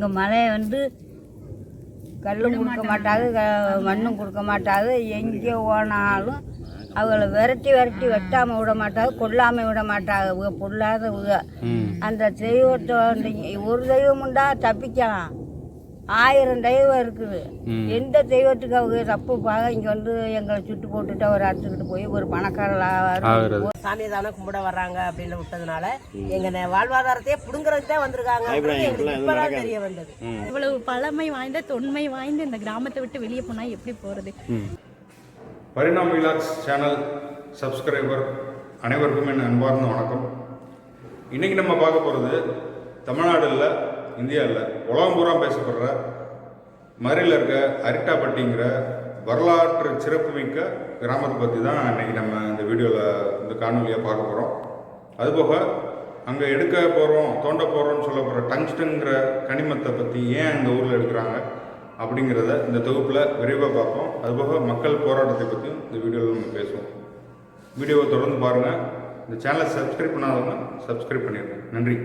எங்கள் மலையை வந்து கல்லும் கொடுக்க மாட்டாங்க க- மண்ணும் கொடுக்க மாட்டாங்க. எங்கே போனாலும் அவங்கள விரட்டி விரட்டி வெட்டாமல் விட மாட்டாங்க கொல்லாமல் விட மாட்டாங்க. பொல்லாதவங்க. அந்த தெய்வத்தை வந்து ஒரு தெய்வம் உண்டா தப்பிக்கலாம். ஆயிரம் தெய்வம் இருக்குது. எந்த தெய்வத்துக்கு அவங்க தப்புப்பாங்க இங்கே வந்து எங்களை சுட்டு போட்டுட்டு அவர் அறுத்துக்கிட்டு போய் ஒரு பணக்காரர் சாமியை தானே கும்பிட வர்றாங்க அப்படின்னு விட்டதுனால எங்க வாழ்வாதாரத்தையே புடுங்குறதுக்கு தான் வந்திருக்காங்க. தெரிய வந்தது. இவ்வளவு பழமை வாய்ந்த தொன்மை வாய்ந்த இந்த கிராமத்தை விட்டு வெளியே போனா எப்படி போறது? பரிணாம் விலாக்ஸ் சேனல் சப்ஸ்கிரைபர் அனைவருக்கும் என் அன்பார்ந்த வணக்கம். இன்றைக்கி நம்ம பார்க்க போகிறது தமிழ்நாடு இந்தியாவில் உலகம் பூரா பேசப்படுற மதுரையில் இருக்க அரிட்டாப்பட்டிங்கிற வரலாற்று சிறப்புமிக்க கிராமத்தை பற்றி தான் இன்றைக்கி நம்ம இந்த வீடியோவில் இந்த காணொலியாக பார்க்க போகிறோம் அதுபோக அங்கே எடுக்க போகிறோம் தோண்ட போகிறோம்னு சொல்ல போகிற கனிமத்தை பற்றி ஏன் இந்த ஊரில் எடுக்கிறாங்க அப்படிங்கிறத இந்த தொகுப்பில் விரைவாக பார்ப்போம். அதுபோக மக்கள் போராட்டத்தை பற்றியும் இந்த வீடியோவில் நம்ம பேசுவோம். வீடியோவை தொடர்ந்து பாருங்கள் இந்த சேனலை சப்ஸ்கிரைப் பண்ணாதவங்க சப்ஸ்கிரைப் பண்ணிடுங்க நன்றி.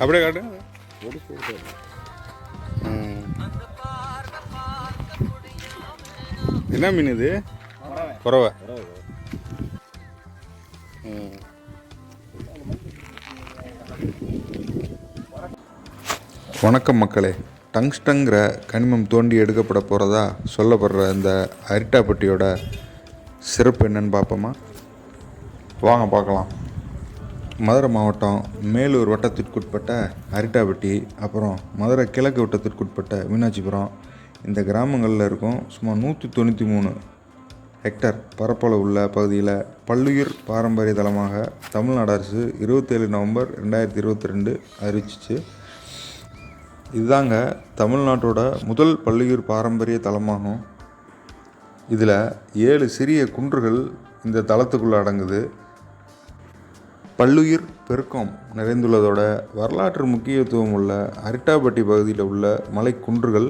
அப்படியே காட்டு. என்ன மீன் இது குறவை வணக்கம் மக்களே. டங்ஸ்டங்கிற கனிமம் தோண்டி எடுக்கப்பட போகிறதா சொல்லப்படுற இந்த அரிட்டாப்பட்டியோட சிறப்பு என்னன்னு பார்ப்போமா? வாங்க பார்க்கலாம். மதுரை மாவட்டம் மேலூர் வட்டத்திற்குட்பட்ட அரிட்டாப்பட்டி அப்புறம் மதுரை கிழக்கு வட்டத்திற்குட்பட்ட மீனாட்சிபுரம். இந்த கிராமங்களில் இருக்கும் சுமார் நூற்றி தொண்ணூற்றி மூணு ஹெக்டர் பரப்பளவு உள்ள பகுதியில் பல்லுயிர் பாரம்பரிய தளமாக தமிழ்நாடு அரசு இருபத்தேழு நவம்பர் ரெண்டாயிரத்தி இருபத்தி ரெண்டு அறிவிச்சிச்சு. இதுதாங்க தமிழ்நாட்டோட முதல் பள்ளியூர் பாரம்பரிய தலமாகும். இதில் ஏழு சிறிய குன்றுகள் இந்த தளத்துக்குள்ளே அடங்குது. பல்லுயிர் பெருக்கம் நிறைந்துள்ளதோட வரலாற்று முக்கியத்துவம் உள்ள அரிட்டாபட்டி பகுதியில் உள்ள மலைக்குன்றுகள்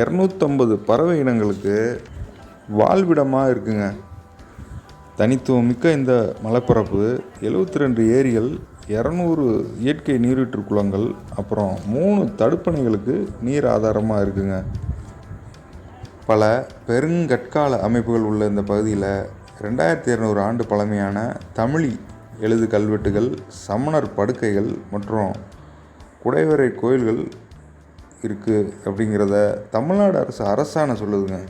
இரநூத்தம்பது பறவை இனங்களுக்கு வாழ்விடமாக இருக்குங்க. தனித்துவம் மிக்க இந்த மலைப்பரப்பு எழுபத்தி ரெண்டு ஏரிகள் இரநூறு இயற்கை நீரூற்று குளங்கள் அப்புறம் மூணு தடுப்பணைகளுக்கு நீர் ஆதாரமாக இருக்குங்க. பல பெருங்கற்கால அமைப்புகள் உள்ள இந்த பகுதியில் ரெண்டாயிரத்தி இரநூறு ஆண்டு பழமையான தமிழி எழுது கல்வெட்டுகள் சமணர் படுக்கைகள் மற்றும் குடைவரை கோயில்கள் இருக்குது அப்படிங்கிறத தமிழ்நாடு அரசு அரசாணை சொல்லுதுங்க.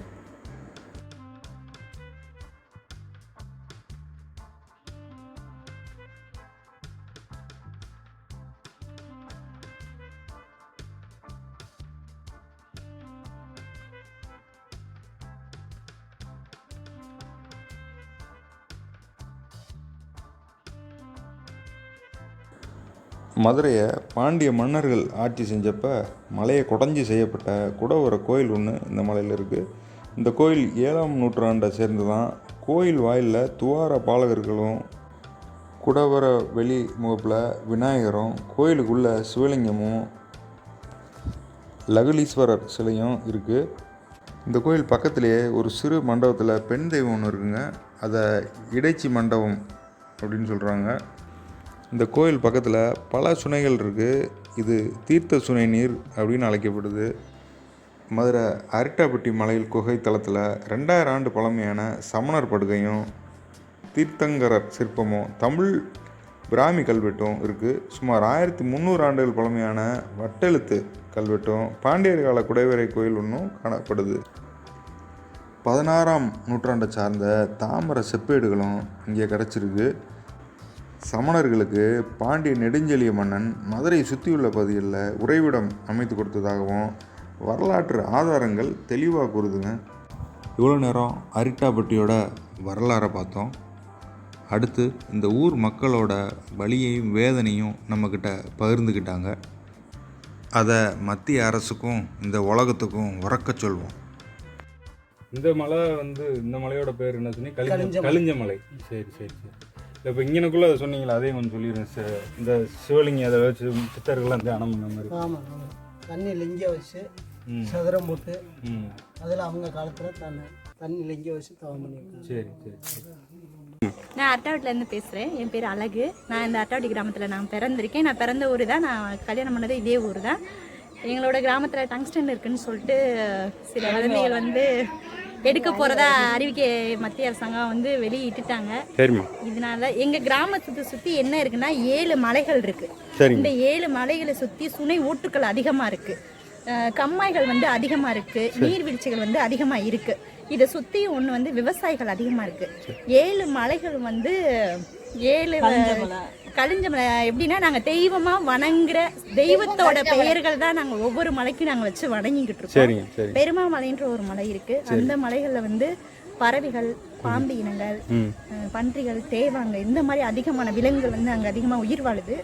மதுரையை பாண்டிய மன்னர்கள் ஆட்சி செஞ்சப்போ மலையை குடஞ்சி செய்யப்பட்ட குடவர கோயில் ஒன்று இந்த மலையில் இருக்குது இந்த கோயில் ஏழாம் நூற்றாண்டை சேர்ந்து தான் கோயில் வாயிலில் துவார பாலகர்களும் குடவர வெளி முகப்பில் விநாயகரும் கோயிலுக்குள்ள சிவலிங்கமும் லகுலீஸ்வரர் சிலையும் இருக்குது இந்த கோயில் பக்கத்திலேயே ஒரு சிறு மண்டபத்தில் பெண் தெய்வம் ஒன்று இருக்குங்க. அதை இடைச்சி மண்டபம் அப்படின்னு சொல்கிறாங்க இந்த கோயில் பக்கத்தில் பல சுனைகள் இருக்குது இது தீர்த்த சுனை நீர் அப்படின்னு அழைக்கப்படுது. மதுரை அரிட்டாப்பட்டி மலையில் குகை தளத்தில் ரெண்டாயிரம் ஆண்டு பழமையான சமணர் படுகையும் தீர்த்தங்கரர் சிற்பமும் தமிழ் பிராமி கல்வெட்டும் இருக்குது சுமார் ஆயிரத்தி முந்நூறு ஆண்டுகள் பழமையான வட்டெழுத்து கல்வெட்டும் பாண்டியர் கால குடைவரை கோயில் ஒன்றும் காணப்படுது. பதினாறாம் நூற்றாண்டை சார்ந்த தாமர செப்பேடுகளும் இங்கே கிடச்சிருக்கு. சமணர்களுக்கு பாண்டிய நெடுஞ்செழிய மன்னன் மதுரை சுற்றியுள்ள பகுதிகளில் உறைவிடம் அமைத்து கொடுத்ததாகவும் வரலாற்று ஆதாரங்கள் தெளிவாக கூறுதுங்க. இவ்வளோ நேரம் அரிட்டாப்பட்டியோட வரலாறை பார்த்தோம். அடுத்து இந்த ஊர் மக்களோட வலியையும் வேதனையும் நம்மக்கிட்ட பகிர்ந்துக்கிட்டாங்க. அதை மத்திய அரசுக்கும் இந்த உலகத்துக்கும் உறக்கச் சொல்வோம். இந்த மலை வந்து இந்த மலையோட பேர் என்ன சொன்னீங்க? கலிஞ்ச. கலிஞ்ச மலை. சரி சரி சரி. இப்போ இங்கனக்குள்ள அதை சொன்னீங்களா அதையும் கொஞ்சம் சொல்லிடுறேன் ச- இந்த சிவலிங்க அதை வச்சு சித்தர்கள்லாம் தியானம் பண்ண மாதிரி ஆமாம் ஆமாம் தண்ணி லிங்க வச்சு சதுரம் போட்டு அதில் அவங்க காலத்தில் தண்ணி தண்ணி லிங்க வச்சு தவம் பண்ணியிருக்காங்க. சரி சரி சரி. நான் அட்டாவட்டிலேருந்து பேசுகிறேன் என் பேர் அழகு. நான் இந்த அட்டாவட்டி கிராமத்தில் நான் பிறந்திருக்கேன். நான் பிறந்த ஊர் தான். நான் கல்யாணம் பண்ணது இதே ஊர் தான். எங்களோட கிராமத்தில் டங்ஸ்டன் இருக்குன்னு சொல்லிட்டு சில வதந்திகள் வந்து எடுக்க போகிறதா அறிவிக்கை மத்திய அரசாங்கம் வந்து வெளியிட்டுட்டாங்க. சரிம்மா. இதனால எங்கள் கிராமத்தை சுற்றி என்ன இருக்குன்னா ஏழு மலைகள் சரிங்க இந்த ஏழு மலைகளை சுற்றி சுனை ஊற்றுக்கள் அதிகமாக இருக்குது கம்மாய்கள் வந்து அதிகமாக இருக்குது நீர்வீழ்ச்சிகள் வந்து அதிகமாக இருக்குது இதை சுற்றி ஒன்று வந்து விவசாயிகள் அதிகமாக இருக்குது ஏழு மலைகள் வந்து ஏழு கலிஞ்ச மலை எப்படின்னா நாங்கள் தெய்வமாக வணங்குற தெய்வத்தோட பெயர்கள் தான் நாங்கள் ஒவ்வொரு மலைக்கும் நாங்கள் வச்சு வணங்கிக்கிட்டு இருக்கோம். பெருமா மலைன்ற ஒரு மலை இருக்கு. அந்த மலைகள்ல வந்து பறவைகள் பாம்பு இனங்கள் பன்றிகள் தேவாங்க இந்த மாதிரி அதிகமான விலங்குகள் வந்து அங்க அதிகமா உயிர் வாழுது.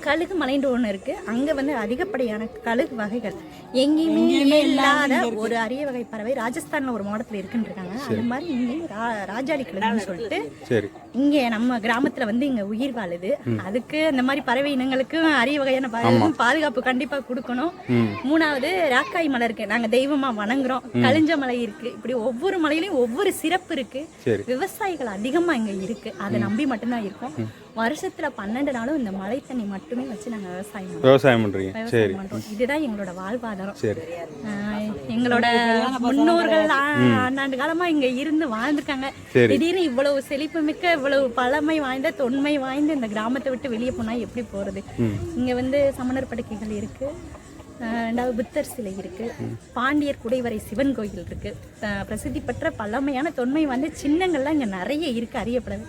கழுகு மலைன்ற ஒன்று இருக்கு. அங்க வந்து அதிகப்படியான கழுகு வகைகள். எங்கேயுமே இல்லாத ஒரு அரிய வகை பறவை ராஜஸ்தான்ல ஒரு மாவட்டத்தில் இருக்குன்னு இருக்காங்க. அது மாதிரி இங்கேயும் ரா- ராஜாளி கழுகுன்னு சொல்லிட்டு சரி. இங்க நம்ம கிராமத்துல வந்து இங்க உயிர் வாழுது. அதுக்கு அந்த மாதிரி பறவை இனங்களுக்கு அரிய வகையான பா- பாதுகாப்பு கண்டிப்பா கொடுக்கணும். மூணாவது ராக்காய் மலை இருக்கு. நாங்க தெய்வமா வணங்குறோம். கலிஞ்ச மலை இருக்கு. இப்படி ஒவ்வொரு மலையிலயும் ஒவ்வொரு சிறப்பு இருக்கு. விவசாயிகள் அதிகமா இங்க இருக்கு. அதை நம்பி மட்டும்தான் இருக்கோம். வருஷத்துல பன்னெண்டு நாளும் இந்த மழை தண்ணி மட்டுமே வச்சு நாங்க விவசாயம் பண்றோம். விவசாயம் பண்ணுறீங்க சரி. இதுதான் எங்களோட வாழ்வாதாரம். சரி. ஆஹ் எங்களோட முன்னோர்கள் ஆண்டாண்டு காலமா இங்க இருந்து வாழ்ந்துருக்காங்க. சரி. திடீர்னு இவ்வளவு செழிப்பு மிக்க இவ்வளவு பழமை வாய்ந்த தொன்மை வாய்ந்த இந்த கிராமத்தை விட்டு வெளியே போனா எப்படி போறது? இங்க வந்து சமணர் படுக்கைகள் இருக்கு. ரெண்டாவது புத்தர் சிலை இருக்கு. பாண்டியர் குடைவரை சிவன் கோயில் இருக்கு. ஆஹ் பிரசித்தி பெற்ற பழமையான தொன்மை வந்து சின்னங்கள்லாம் இங்க நிறைய இருக்கு அறியப்படுது.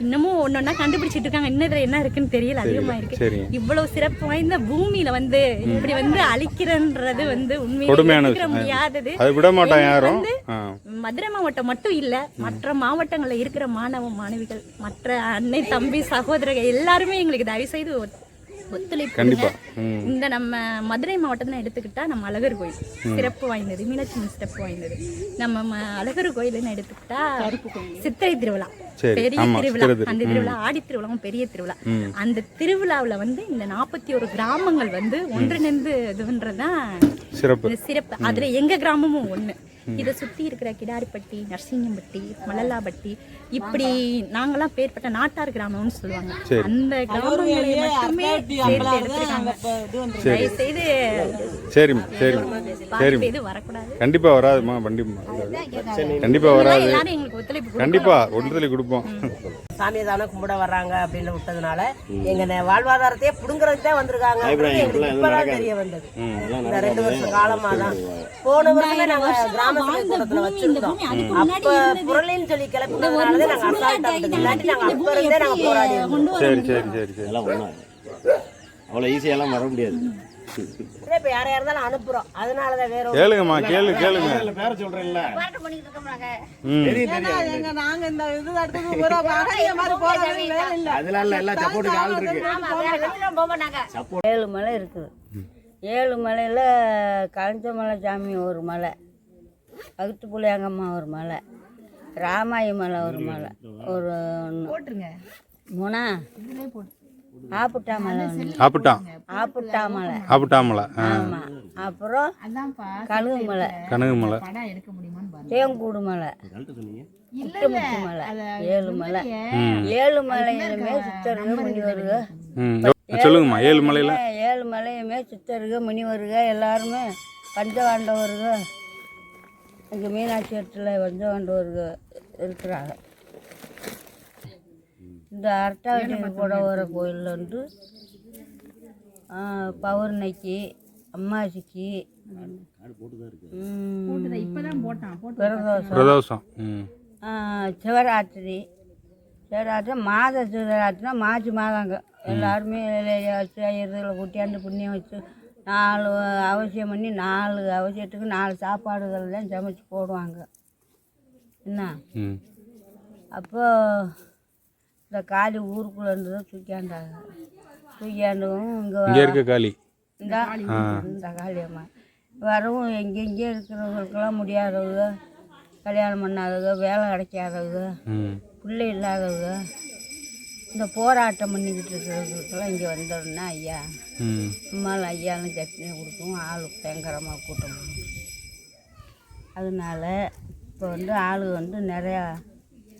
இன்னமும் ஒன்னொன்னா கண்டுபிடிச்சிட்டு இருக்காங்க. இன்னும் என்ன இருக்குன்னு தெரியல அதிகமா இருக்கு. சரிங்க. இவ்வளவு சிறப்பு வாய்ந்த பூமியில வந்து இப்படி வந்து அழிக்கிறன்றது வந்து விஷயம். முடியாதது. அது விட எங்களுக்கு யாரும். மதுரை மாவட்டம் மட்டும் இல்ல மற்ற மாவட்டங்கள்ல இருக்கிற மாணவ மாணவிகள் மற்ற அன்னை தம்பி சகோதரர்கள் எல்லாருமே எங்களுக்கு தயவு செய்து ஒத்துழைப்பு கண்டிப்பா. கொடுங்க. இந்த நம்ம மதுரை மாவட்டத்துல எடுத்துக்கிட்டா நம்ம அழகர் கோயில். சிறப்பு வாய்ந்தது. மீனாட்சி சிறப்பு வாய்ந்தது. நம்ம அழகர் கோயில்னு எடுத்துக்கிட்டா சித்திரை திருவிழா. பெரிய திருவிழா. அந்த திருவிழா ஆடி திருவிழாவும் பெரிய திருவிழா. அந்த திருவிழாவுல வந்து இந்த நாற்பத்தி ஒரு கிராமங்கள் வந்து ஒன்றிணைந்து இதுன்றதுதான் சிறப்பு. சிறப்பு. அதுல எங்க கிராமமும் ஒண்ணு. இதை சுத்தி இருக்கிற கிடாரிப்பட்டி நரசிங்கம்பட்டி மலலாப்பட்டி இப்படி நாங்கெல்லாம் பேர்பட்ட நாட்டார் கிராமம்னு சொல்லுவாங்க. அந்த கிராமங்களை மட்டுமே சேர்த்து எடுத்திருக்காங்க தயவு செய்து சரிம்மா சரிம்மா. வரக்கூடாது. வராதுமா கண்டிப்பா கண்டிப்பா வராது. எல்லாரும் எங்களுக்கு ஒத்துழைப்பு கொடுக்கணும். கண்டிப்பா ஒன்றதுல கொடுப்போம். சாமியை தானே கும்பிட வர்றாங்க அப்படின்னு விட்டதுனால எங்க வாழ்வாதாரத்தையே புடுங்குறதுக்கு தான் வந்திருக்காங்க. இப்பதான் தெரிய வந்தது. இந்த ரெண்டு வருஷ காலமா தான் போன வருஷமே நாங்க கிராம புரளின்னு சொல்லி கிளப்பினதுனாலதான் நாங்க அசால்ட்டா விட்டது இல்லாட்டி நாங்க அப்ப இருந்தே நாங்க போராடி இருந்தோம். சரி சரி சரி சரி. அதெல்லாம் ஒன்றும் அவ்வளோ ஈஸியெல்லாம் வர முடியாது. இப்ப இருந்தாலும் அனுப்புறோம். அதனாலதான் வேற கேளுங்கம்மா கேளு கேளுங்க. பேர சொல்கிறேன்ல ம். எங்க நாங்க இந்த இது அடுத்தது ஒரு அகதிய மாதிரி போறது வேலை இல்ல அதெல்லாம் இல்லை. எல்லாம் சப்போர்ட்டுக்கு ஆள் இருக்கு. ஏழு மலை இருக்குது. ஏழு மலையில் கலைஞ்ச மலை சாமி ஒரு மலை. பகுத்து புளியாங்கம்மா ஒரு மலை. ராமாயி மலை ஒரு மலை. ஒரு ஒன்று மூணா? ஆப்புட்டாமலை ஆப்பிட்டான் ஆப்புட்டாமலை ஆப்பிட்டாமலை ஆ. ஆமாம் அப்புறம் கழுகு மலை. கனகு மலை. தேங்கூடு மலை. முத்துமுத்து மலை. ஏழு மலை. ஏழு மலையிலுமே சித்தருக முனிவருக. ம் சொல்லுங்கம்மா ஏழு மலையில். ஏழு மலையுமே சித்தருக முனிவருக எல்லாருமே. பஞ்சவாண்டவருக இங்கே மீனாட்சி இடத்துல பஞ்சவாண்டவருக இருக்கிறாங்க. இந்த அரட்டாவட்டி கூட வர கோயிலில் வந்து ஆ, பௌர்ணமிக்கு அம்மாசிக்கு. பிரதோஷம். சிவராத்திரி. சிவராத்திரி மாத சிவராத்திரினா மார்ச் மாதங்க. எல்லாருமே ஐயர்களை கூட்டியாந்து புண்ணியம் வச்சு நாலு அவசியம் பண்ணி நாலு அவசியத்துக்கு நாலு சாப்பாடுகள் தான் சமைச்சு போடுவாங்க. என்ன? ம். அப்போ இந்த காளி ஊருக்குள்ளே இருந்து தான் தூக்கியாண்டாங்க தூக்கியாண்டும் இங்கே இருக்க காளி இந்த இந்த காளியம்மா வரவும் எங்கெங்கே இருக்கிறவங்களுக்கெல்லாம் முடியாதவங்க கல்யாணம் பண்ணாதவங்க வேலை கிடைக்காதவங்க பிள்ளை இல்லாதவங்க இந்த போராட்டம் பண்ணிக்கிட்டு இருக்கிறவங்களுக்கெல்லாம் இங்கே வந்தோம்னா ஐயா. ம். அம்மாவில் ஐயாலும் சட்னி கொடுக்கும் ஆள் பயங்கரமாக கூட்டம். அதனால இப்போ வந்து ஆளு வந்து நிறையா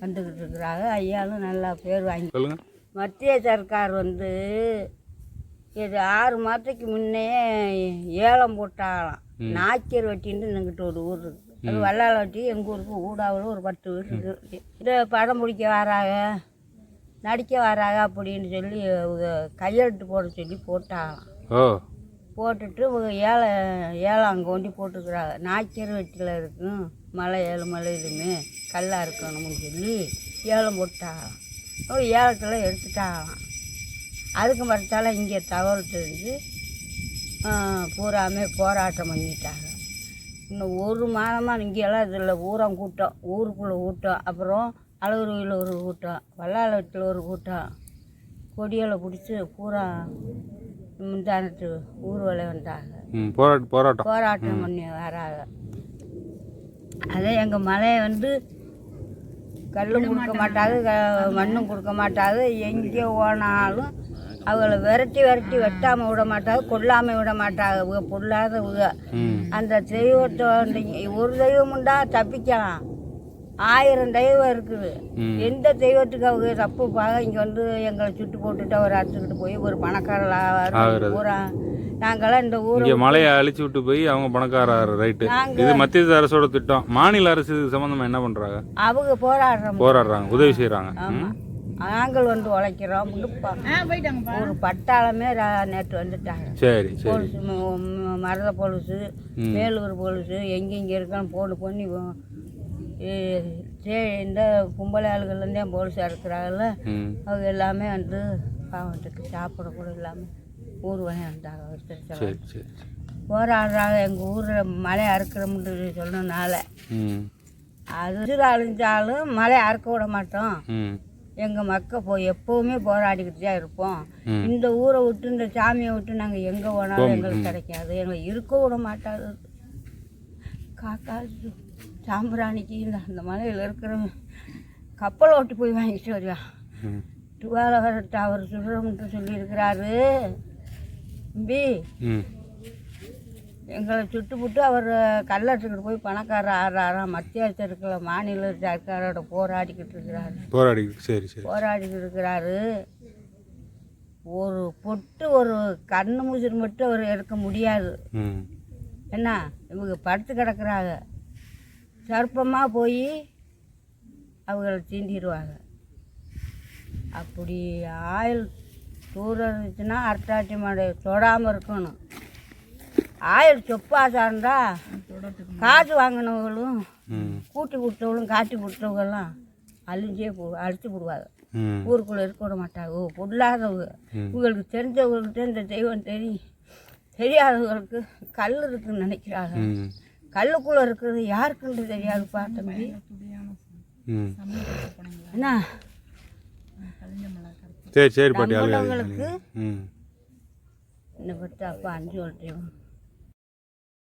வந்துக்கிட்டு இருக்கிறாங்க. ஐயாலும் நல்லா பேர் வாங்கி மத்திய சர்க்கார் வந்து இது ஆறு மாதத்துக்கு முன்னே ஏலம் போட்டாங்களாம். நாச்சியர் வட்டின்னு எங்கிட்ட ஒரு ஊர் இருக்கு. அது வல்லாள வட்டி எங்கள் ஊருக்கு ஊடாவில் ஒரு பத்து வீடு இருக்கு. இதை படம் பிடிக்க வராங்க. நடிக்க வராங்க அப்படின்னு சொல்லி கையெழுத்து போட சொல்லி போட்டாங்களாம். போட்டுட்டு இவங்க ஏழை ஏழை அங்கே ஒண்டி போட்டுக்கிறாங்க. நாச்சியர் வெட்டியில் இருக்கும். மலை ஏழு மலையிலுமே கல்லாக இருக்கணும்னு சொல்லி ஏலம் போட்டாங்களாம். ஏலத்தில் எடுத்துட்டாங்களாம். அதுக்கு மறுத்தால இங்கே தவறு தெரிஞ்சு பூராமே போராட்டம் பண்ணிட்டாங்க. இன்னும் ஒரு மாதமாக இங்கெல்லாம் இதில் ஊரம் கூட்டம் ஊருக்குள்ளே கூட்டம். அப்புறம் அழகுருவியில் ஒரு கூட்டம் வல்லாளத்தில் ஒரு கூட்டம் கொடிகளை பிடிச்சி பூரா முந்தானத்து ஊர்வலம் வந்தாங்க. போராட்டம். போராட்டம் போராட்டம் பண்ணி வராங்க. அதே எங்கள் மலையை வந்து கல்லும் கொடுக்க மாட்டாது க- மண்ணும் கொடுக்க மாட்டாது. எங்கே போனாலும் அவங்கள விரட்டி விரட்டி வெட்டாமல் விட மாட்டாங்க கொல்லாமல் விட மாட்டாங்க பொல்லாத அந்த தெய்வத்தை ஒரு தெய்வம் உண்டா தப்பிக்கலாம். ஆயிரம் தெய்வம் இருக்குது. எந்த தெய்வத்துக்கு அவங்க தப்புப்பாங்க இங்கே வந்து எங்களை சுட்டு போட்டுட்டு அவர் அறுத்துக்கிட்டு போய் ஒரு பணக்காரர் பூரா நாங்களாம் இந்த ஊரை இங்கே மலையை அழிச்சு விட்டு போய் அவங்க பணக்காரர் ரைட்டு இது மத்திய அரசோட திட்டம். மாநில அரசு இது சம்மந்தமாக என்ன பண்ணுறாங்க அவங்க போராடுறோம். போராடுறாங்க உதவி செய்கிறாங்க ஆமாம் நாங்கள் வந்து உழைக்கிறோம். ஒரு பட்டாளமே நேற்று வந்துட்டாங்க. சரி சரி. போலீஸு மருத போலீஸு ம். வேலூர் போலீஸு எங்கெங்கே இருக்கான்னு போட்டு பண்ணி இந்த பொம்பளை ஆளுகள்லேருந்தே போலீஸாக இருக்கிறாங்கல்ல ம். அவங்க எல்லாமே வந்து பாவத்துக்கு சாப்பிட கூட இல்லாமல் ஊர்வலம் வந்தாங்க போராடுறாங்க எங்கள் ஊரில் மழை அறுக்கிறோம்னு சொன்னனால அது அழிஞ்சாலும் மழை அறுக்க விட மாட்டோம். எங்கள் மக்கள் போய் எப்போவுமே போராடிக்கிட்டு தான் இருப்போம். இந்த ஊரை விட்டு இந்த சாமியை விட்டு நாங்கள் எங்கே போனாலும் எங்களுக்கு கிடைக்காது. எங்களை இருக்க விட மாட்டாது. காக்கா சாம்பிராணிக்கு இந்த அந்த மலையில் இருக்கிறவன் கப்பல் ஓட்டி போய் வாங்கிட்டு வருவான் ம். டுவாலவரத்தை அவர் சுடுறோம்ட்டு சொல்லியிருக்கிறாரு. தம்பி எங்களை சுட்டுப்புட்டு அவர் கல்லட்டுக்கிட்டு போய் பணக்காரர் ஆறாராம் மத்திய சர்க்கில் மாநில சர்க்காரோட போராடிக்கிட்டு இருக்கிறாரு. போராடி சரி சரி. போராடிக்கிட்டு இருக்கிறாரு. ஒரு பொட்டு ஒரு கண்ணு முசிறு மட்டும் அவர் எடுக்க முடியாது. என்ன? இவங்க படுத்து கிடக்குறாங்க. சர்ப்பமாக போய் அவங்கள தீண்டிடுவாங்க. அப்படி ஆயில் தூரம் இருந்துச்சுன்னா அரட்டாட்டி மாடு தொடாமல் இருக்கணும். ஆயில் சொப்பா சார்ந்தா காசு வாங்கினவங்களும் ம். கூட்டி கொடுத்தவங்களும் காட்டி கொடுத்தவங்கெல்லாம் அழிஞ்சே போ அழிச்சு போடுவாங்க. ம். ஊருக்குள்ளே இருக்க விட மாட்டாங்க. ஓ பொல்லாதவங்க. உங்களுக்கு தெரிஞ்சவங்களுக்கு இந்த தெய்வம் தெரியும் தெரியாதவங்களுக்கு கல் இருக்குன்னு நினைக்கிறாங்க. கல்லுக்குள்ளே இருக்கிறது யாருக்குன்னு தெரியாதுப்பா தம்பி என்ன? சரி சரி பாட்டி ம். என்னை பற்றி அப்பா அஞ்சு சொல்லிட்டேன்